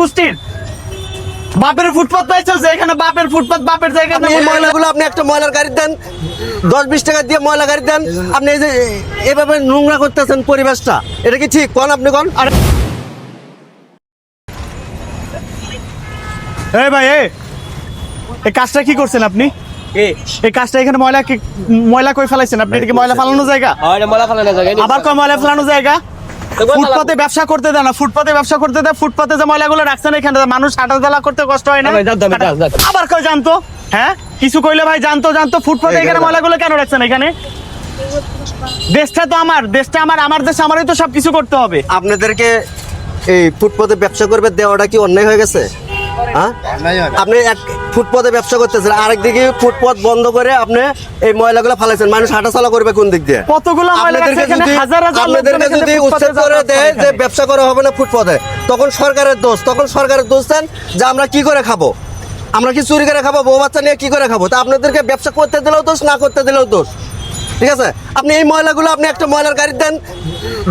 গোষ্ঠীর। বাপের ফুটপাত পাইছো যে এখানে বাপের ফুটপাত বাপের জায়গা এই ময়লাগুলো আপনি একটা ময়লার গাড়ি দেন দশ বিশ টাকা দিয়ে ময়লা গাড়ি দেন আপনি এই যে এভাবে নোংরা করতেছেন পরিবেশটা এটা কি ঠিক? কোন আপনি কোন? আরে এই ভাই এই। এই কাজটা কি করছেন আপনি? এই কাজটা এখানে ময়লা ময়লা কই ফেলাইছেন? আপনি এটা কি ময়লা ফালানো জায়গা? ময়লা ফেলানো জায়গা আবার কয় ময়লা ফেলানো জায়গা? ফুটপাতে ব্যবসা করতে দেয় না ফুটপাতে ব্যবসা করতে দেয় ফুটপাতে যে ময়লাগুলো রাখছেন এখানে মানুষ হাঁটা চালা করতে কষ্ট হয় না। আবার কেউ জানতো? হ্যাঁ? কিছু কইলে ভাই জানতো জানতো ফুটপাতে এখানে। ময়লাগুলো কেন রাখছেন এখানে? দেশটা তো আমার দেশটা আমার আমার দেশ আমারই তো সবকিছু করতে হবে। আপনাদেরকে এই ফুটপাতে ব্যবসা করবে দেওয়াটা কি অন্যায় হয়ে গেছে? হ্যাঁ আপনি এক ফুটপাতে ব্যবসা করতেছেন আরেকদিকে ফুটপথ বন্ধ করে আপনি এই ময়লাগুলো ফালাইছেন। মানুষ হাঁটাচলা করবে কোন দিক দিয়ে? কতগুলো আপনাদেরকে যদি হাজার হাজার লোকজন আপনাদেরকে যদি উচ্ছেদ করে দেয় যে ব্যবসা করা হবে না ফুটপথে তখন সরকারের দোষ। তখন সরকারের দোষ দেন যে আমরা কি করে খাব? আমরা কি চুরি করে খাব? বউ বাচ্চা নিয়ে কি করে খাব? তা আপনাদেরকে ব্যবসা করতে দিলেও দোষ না করতে দিলেও দোষ। ঠিক আছে? আপনি এই ময়লাগুলো আপনি একটা ময়লার গাড়ি দেন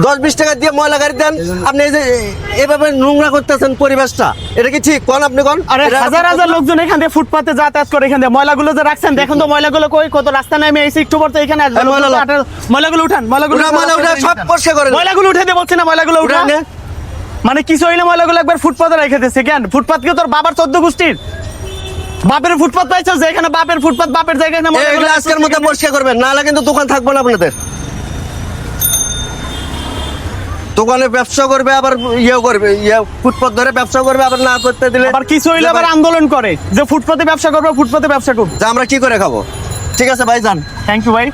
দশ বিশ টাকা দিয়ে ময়লা গাড়ি দেন আপনি এই যে এভাবে নোংরা করতেছেন পরিবেশটা এটা কি ঠিক? কোন আপনি কোন? আরে হাজার হাজার লোকজন এখান দিয়ে ফুটপাতে যাতায়াত করে এখান দিয়ে ময়লাগুলো যে রাখছেন দেখুন তো ময়লাগুলো কই কত রাস্তা নেমে এসে একটু পর তো এখানে ময়লাগুলো উঠান ময়লাগুলো ময়লা উঠা সব পরিষ্কার করেন ময়লাগুলো দিয়ে বলছি না ময়লাগুলো উঠা উঠান মানে কিছু হইলে ময়লাগুলো একবার ফুটপাতে রেখে দিচ্ছে কেন? ফুটপাত কি তোর বাবার চোদ্দ গোষ্ঠীর? বাপের ফুটপাত পাইছো যে এখানে বাপের ফুটপাত বাপের জায়গায় না মনে এগুলো আজকের মতো পরিষ্কার করবেন না হলে কিন্তু দোকান থাকবে না আপনাদের। দোকানে ব্যবসা করবে আবার ইয়ে করবে ইয়ে ফুটপাত ধরে ব্যবসা করবে আবার না করতে দিলে আবার কিছু হইলে আবার আন্দোলন করে যে ফুটপাতে ব্যবসা করবে ফুটপাতে ব্যবসা করবে। যা আমরা কি করে খাব? ঠিক আছে ভাই যান। থ্যাংক ইউ ভাই।